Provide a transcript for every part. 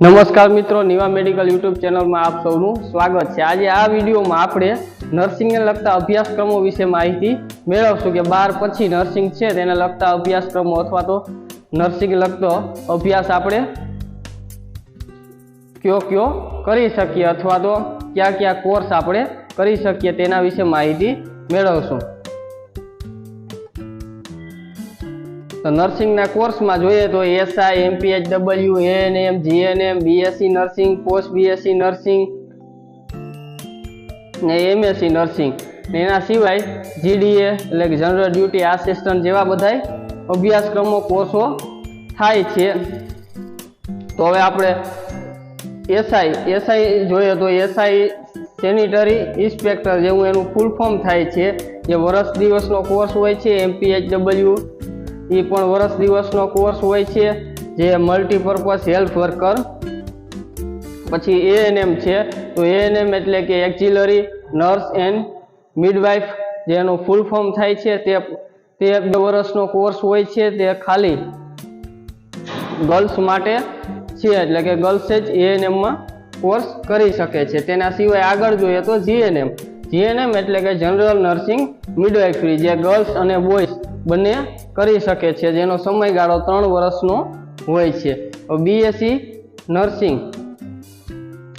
નમસ્કાર મિત્રો, Niva medical YouTube ચેનલમાં આપ સૌનું સ્વાગત છે. આજે આ વિડીયોમાં આપણે નર્સિંગને લગતા અભ્યાસક્રમો વિશે માહિતી મેળવશું કે બાર પછી નર્સિંગ છે તેને લગતા અભ્યાસક્રમો અથવા તો નર્સિંગ લગતો અભ્યાસ આપણે કયો કયો કરી શકીએ અથવા તો કયા કયા કોર્સ આપણે કરી શકીએ તેના વિશે માહિતી મેળવશું. તો નર્સિંગના કોર્સમાં જોઈએ તો SI MPH W ANM, GNM, BSc nursing, post BSc nursing ને એમએસસી નર્સિંગ. ને એના સિવાય જીડીએ એટલે કે જનરલ ડ્યુટી આસિસ્ટન્ટ જેવા બધાય અભ્યાસક્રમો, કોર્સો થાય છે. તો હવે આપણે એસઆઈ એસઆઈ જોઈએ તો એસઆઈ સેનિટરી ઇન્સ્પેક્ટર જેવું એનું ફૂલ ફોર્મ થાય છે. જે વર્ષ દિવસનો કોર્સ હોય છે એમપીએચ ડબલ્યુ એ પણ વર્ષ દિવસનો કોર્સ હોય છે, જે મલ્ટીપર્પઝ હેલ્થ વર્કર પછી એએનએમ છે, તો એએનએમ એટલે કે એક્ઝિલરી નર્સ એન્ડ મિડવાઇફ જેનું ફૂલ ફોર્મ થાય છે, તે તે બે વર્ષનો કોર્સ હોય છે, તે ખાલી ગર્લ્સ માટે છે, એટલે કે ગર્લ્સે જ એએનએમમાં કોર્સ કરી શકે છે. તેના સિવાય આગળ જોઈએ તો જીએનએમ જીએનએમ એટલે કે જનરલ નર્સિંગ મિડવાઇફરી જે ગર્લ્સ અને બોયઝ બંને કરી શકે છે, જેનો સમયગાળો ત્રણ વર્ષનો હોય છે. બીએસસી નર્સિંગ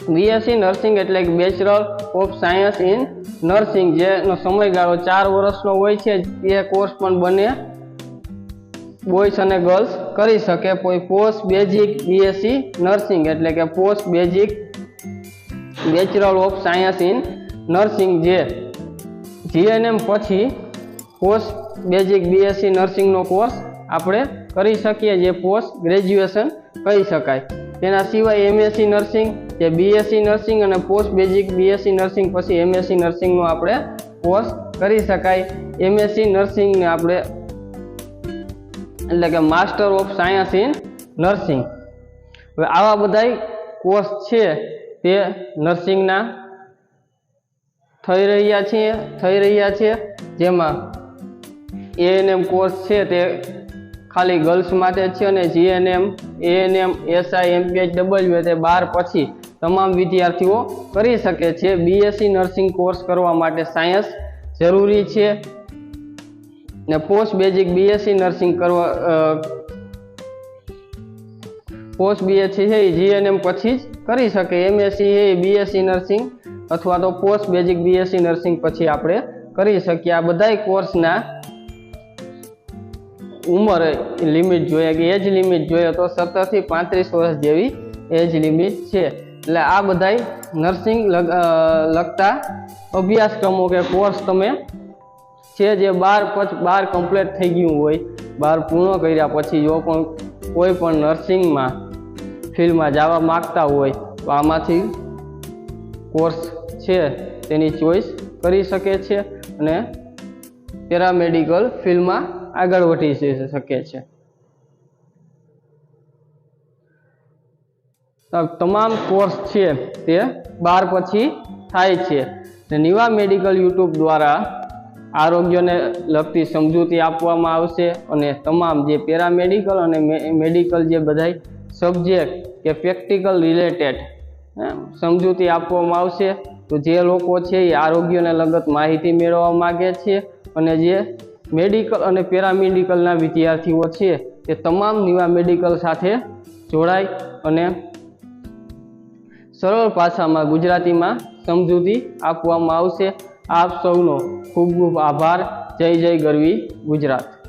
બીએસસી નર્સિંગ એટલે bachelor of science in nursing જેનો સમયગાળો ચાર વર્ષનો હોય છે. એ કોર્સ પણ બંને બોયસ અને ગર્લ્સ કરી શકે. પોસ્ટ બેઝિક બીએસસી નર્સિંગ એટલે કે post basic bachelor of science in nursing જે જીએનએમ પછી પોસ્ટ બેઝિક બીએસસી નર્સિંગનો કોર્સ આપણે કરી શકીએ જે પોસ્ટ ગ્રેજ્યુએશન કહી શકાય. તેના સિવાય એમએસસી નર્સિંગ જે બીએસસી નર્સિંગ અને પોસ્ટ બેઝિક બીએસસી નર્સિંગ પછી એમએસસી નર્સિંગનો આપણે કોર્સ કરી શકાય. એમએસસી નર્સિંગને આપણે એટલે કે master of science in nursing હવે આવા બધાય કોર્સ છે તે નર્સિંગના થઈ રહ્યા છીએ, થઈ રહ્યા છે જેમાં એએનએમ કોર્સ છે તે ખાલી ગર્લ્સ માટે છે અને GNM ANM SI MPH W તે બાર પછી તમામ વિદ્યાર્થીઓ કરી શકે છે. બીએસસી નર્સિંગ કોર્સ કરવા માટે સાયન્સ જરૂરી છે. ને પોસ્ટ બેઝિક બીએસસી નર્સિંગ કરવા પોસ્ટ બીએસસી છે એ જીએનએમ પછી જ કરી શકે. એમએસસી છે એ બીએસસી નર્સિંગ અથવા તો પોસ્ટ બેઝિક બીએસસી નર્સિંગ પછી આપણે કરી શકીએ. આ બધાય કોર્સના ઉંમર લિમિટ જોઈએ કે એજ લિમિટ જોઈએ તો સત્તરથી પાંત્રીસ વર્ષ જેવી એજ લિમિટ છે. એટલે આ બધાય નર્સિંગ લગતા અભ્યાસક્રમો કે કોર્સ તમે છે જે બાર પછી બાર કમ્પ્લીટ થઈ ગયું હોય, બાર પૂર્ણ કર્યા પછી જો પણ કોઈ પણ નર્સિંગમાં ફિલ્ડમાં જવા માગતા હોય, તો આમાંથી કોર્સ છે તેની ચોઈસ કરી શકે છે અને પેરામેડિકલ ફિલ્ડમાં આગળ વધી શકે છે. તમામ કોર્સ છે તે બાર પછી થાય છે. ને નિવા મેડિકલ યુટ્યુબ દ્વારા આરોગ્યને લગતી સમજૂતી આપવામાં આવશે અને તમામ જે પેરામેડિકલ અને મેડિકલ જે બધાય સબ્જેક્ટ કે પ્રેક્ટિકલ રિલેટેડ સમજૂતી આપવામાં આવશે. તો જે લોકો છે એ આરોગ્યને લગત માહિતી મેળવવા માગે છે અને જે મેડિકલ અને પેરામેડિકલના વિદ્યાર્થીઓ છે તે તમામ નિવા મેડિકલ સાથે જોડાય અને સરળ ભાષામાં ગુજરાતીમાં સમજૂતી આપવામાં આવશે. આપ સૌનો ખૂબ ખૂબ આભાર. જય જય ગરવી ગુજરાત.